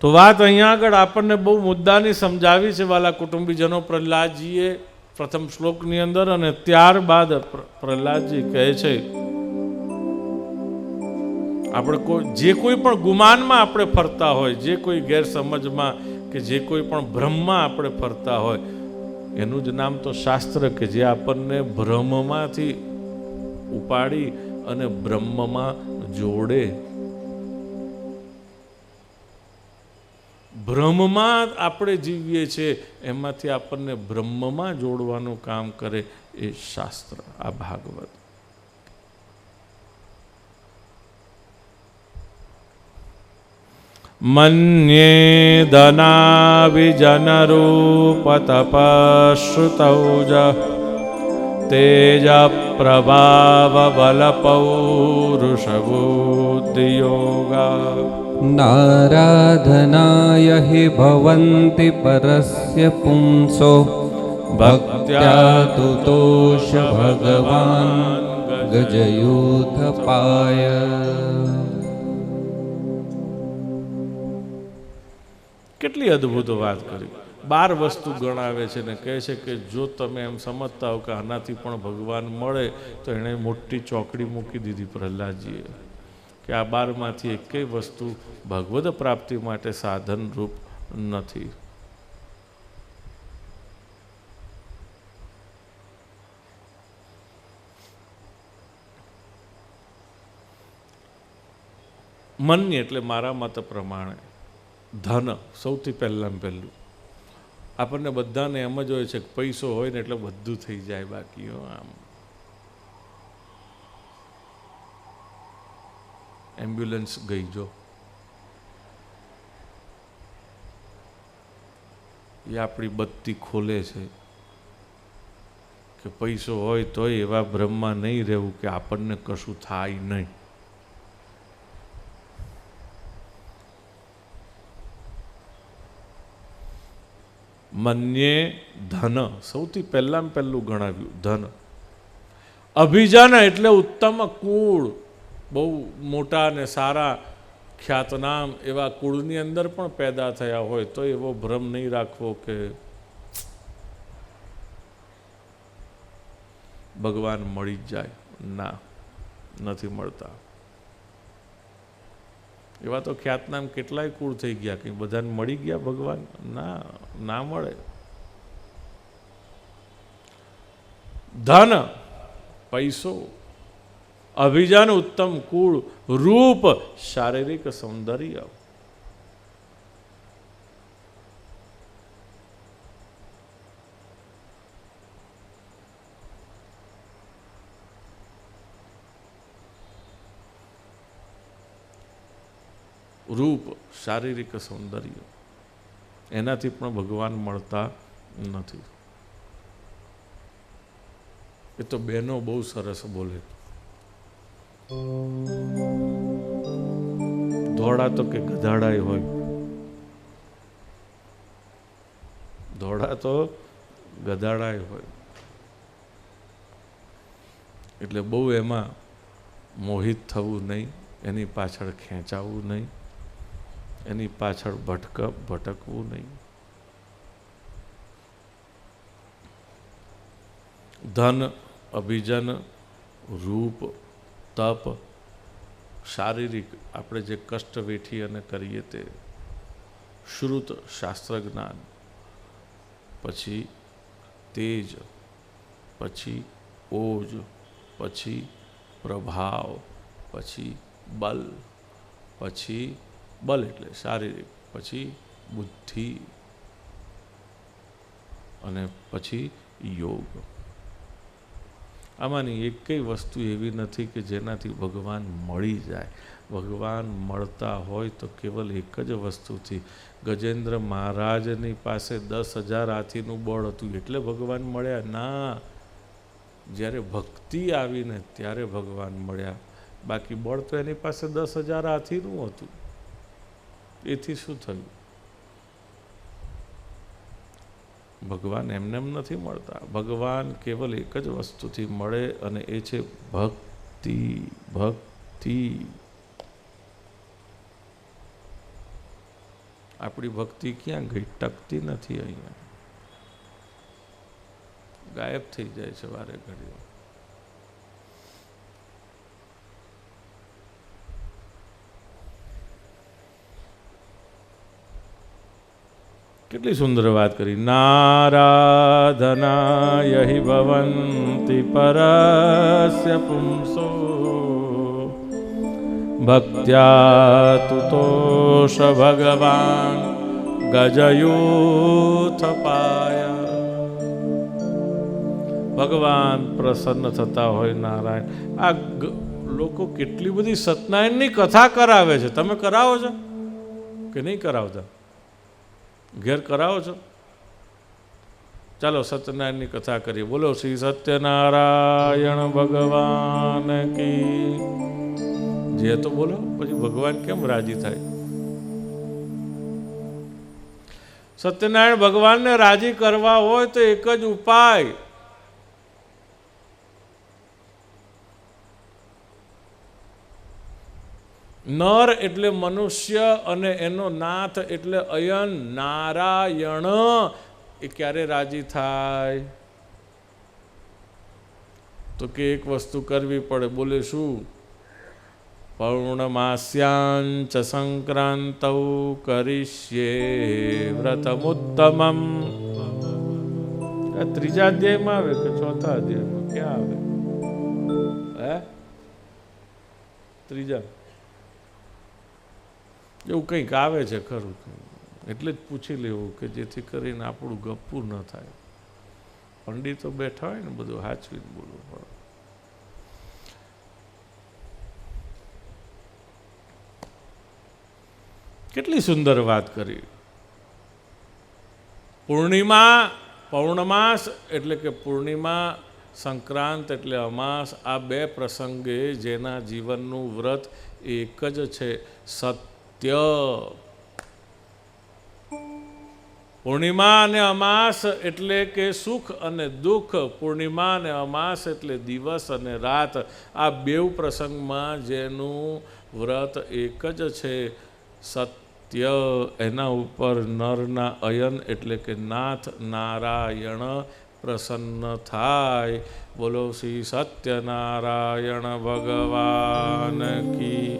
તો વાત અહીંયા આગળ આપણને બહુ મુદ્દાની સમજાવી છે વાલા કુટુંબીજનો પ્રહલાદજીએ પ્રથમ શ્લોકની અંદર અને ત્યારબાદ પ્ર- પ્રહલાદજી કહે છે. આપણે કોઈ, જે કોઈ પણ ગુમાનમાં આપણે ફરતા હોય, જે કોઈ ગેરસમજમાં કે જે કોઈ પણ ભ્રમમાં આપણે ફરતા હોય, એનું જ નામ તો શાસ્ત્ર કે જે આપણને ભ્રમમાંથી ઉપાડી અને બ્રહ્મમાં જોડે ભ્રમમાં આપણે જીવીએ છીએ, એમાંથી આપણને બ્રહ્મમાં જોડવાનું કામ કરે એ શાસ્ત્ર. આ ભાગવત. મન્યે દનાવિજનરૂપતપશ્રુતૌજ તેજ પ્રભાવ બલપૌરુષબુદ્ધિયોગા नाराधनाय हि भवन्ति परस्य पुंसो भक्त्या तुतोष भगवान् गजयूथपाय કેટલી અદ્ભુત વાત કરી બાર વસ્તુ ગણાવે છે ને કહે છે કે જો તમે એમ સમજતા હો કે આનાથી પણ ભગવાન મળે, તો એણે મોટી ચોકડી મૂકી દીધી પ્રહલાદજીએ. કે આ બારમાંથી એકેય વસ્તુ ભગવદ પ્રાપ્તિ માટે સાધન રૂપ નથી. મન્ય એટલે મારા મત પ્રમાણે ધન સૌથી પહેલાં પહેલું. આપણને બધાને એમ જ હોય છે કે પૈસો હોય ને એટલે બધું થઈ જાય બાકી, હો, આમ. એમ્બ્યુલન્સ ગઈ, જો. એ આપણી બત્તી ખોલે છે કે પૈસો હોય તોય એવા ભ્રમમાં નહીં રહેવું કે આપણને કશું થાય નહીં. મન્યે ધન. સૌથી પહેલાં પહેલું ગણાવ્યું, ધન. અભિજન એટલે ઉત્તમ કુળ. બહુ મોટા અને સારા ખ્યાતનામ એવા કુળની અંદર પણ પેદા થયા હોય તો એવો ભ્રમ નહીં રાખવો કે ભગવાન મળી જ જાય. ના, નથી મળતા. એવા તો ખ્યાતનામ કેટલાય કુળ થઈ ગયા કે બધાને મળી ગયા ભગવાન? ના ના મળે. ધન, પૈસો, અભિજાન ઉત્તમ કુળ, રૂપ, શારીરિક સૌંદર્ય. રૂપ, શારીરિક સૌંદર્ય. એનાથી પણ ભગવાન મળતા નથી. એ તો બહેનો બહુ સરસ બોલે ધોળા તો કે ગધાડાય હોય. ધોળા તો ગધાડાય હોય. એટલે બહુ એમાં મોહિત થવું નહીં, એની પાછળ ખેંચાવું નહીં. એની પાછળ ભટક, ભટકવું નહીં. ધન, અભિજન, રૂપ, તપ, શારીરિક, આપણે જે કષ્ટ વેઠી અને કરીએ તે. શ્રુત શાસ્ત્ર જ્ઞાન, પછી તેજ, પછી ઓજ, પછી પ્રભાવ, પછી બલ, પછી બલ એટલે શારીરિક, પછી બુદ્ધિ અને પછી યોગ. આમાંની એકેય વસ્તુ એવી નથી કે જેનાથી ભગવાન મળી જાય. ભગવાન મળતા હોય તો કેવલ એક જ વસ્તુથી. ગજેન્દ્ર મહારાજની પાસે દસ હજાર હાથીનું બળ હતું, એટલે ભગવાન મળ્યા? ના. જ્યારે ભક્તિ આવીને ત્યારે ભગવાન મળ્યા. બાકી બળ તો એની પાસે દસ હજાર હાથીનું હતું. એથી શું થયું? ભગવાન એમનેમ નથી મળતા. ભગવાન કેવલ એક જ વસ્તુથી મળે અને એ છે ભક્તિ ભક્તિ. આપણી ભક્તિ ક્યાં ગઈ? ટકતી નથી અહીંયા. ગાયબ થઈ જાય છે વારે ઘડીએ. કેટલી સુંદર વાત કરી. નારાધનાય ભવંતિ પરસ્ય પુંસો, ભક્ત્યા તુતોષ ભગવાન ગજયુથ પાય. ભગવાન પ્રસન્ન થતા હોય નારાયણ. આ લોકો કેટલી બધી સત્યનારાયણની કથા કરાવે છે. તમે કરાવો છો કે નહીં કરાવતા? ઘેર કરાવો છો? ચાલો સત્યનારાયણની કથા કરીએ. બોલો શ્રી સત્યનારાયણ ભગવાન કી જે તો બોલો, પછી ભગવાન કેમ રાજી થાય? સત્યનારાયણ ભગવાનને રાજી કરવા હોય તો એક જ ઉપાય. નર એટલે મનુષ્ય અને એનો નાથ એટલે અયન, નારાયણ. એ ક્યારે રાજી થાય? તો કે એક વસ્તુ કરવી પડે, બોલે શું? પૌર્ણમાસ્યાંચ સંક્રાંત કરીશ્યે વ્રતમુત્તમ ત્રીજા અધ્યાયમાં આવે કે ચોથા અધ્યાયમાં? ક્યાં આવે? હે? ત્રીજા. એવું કંઈક આવે છે ખરું એટલે જ પૂછી લેવું કે જેથી કરીને આપણું ગપ્પું ન થાય. પંડિતો બેઠા હોય ને બધું હાચવીને બોલવું પડે. કેટલી સુંદર વાત કરી. પૂર્ણિમા પૌર્ણમાસ એટલે કે પૂર્ણિમા સંક્રાંત એટલે અમાસ આ બે પ્રસંગે જેના જીવનનું વ્રત એક જ છે સત્ય. પૂર્ણિમા અને અમાસ એટલે કે સુખ અને દુઃખ. પૂર્ણિમા અને અમાસ એટલે દિવસ અને રાત. આ બેવ પ્રસંગમાં જેનું વ્રત એક જ છે. સત્ય. એના ઉપર નરના અયન એટલે કે નાથ નારાયણ પ્રસન્ન થાય. બોલો શ્રી સત્યનારાયણ ભગવાન કી.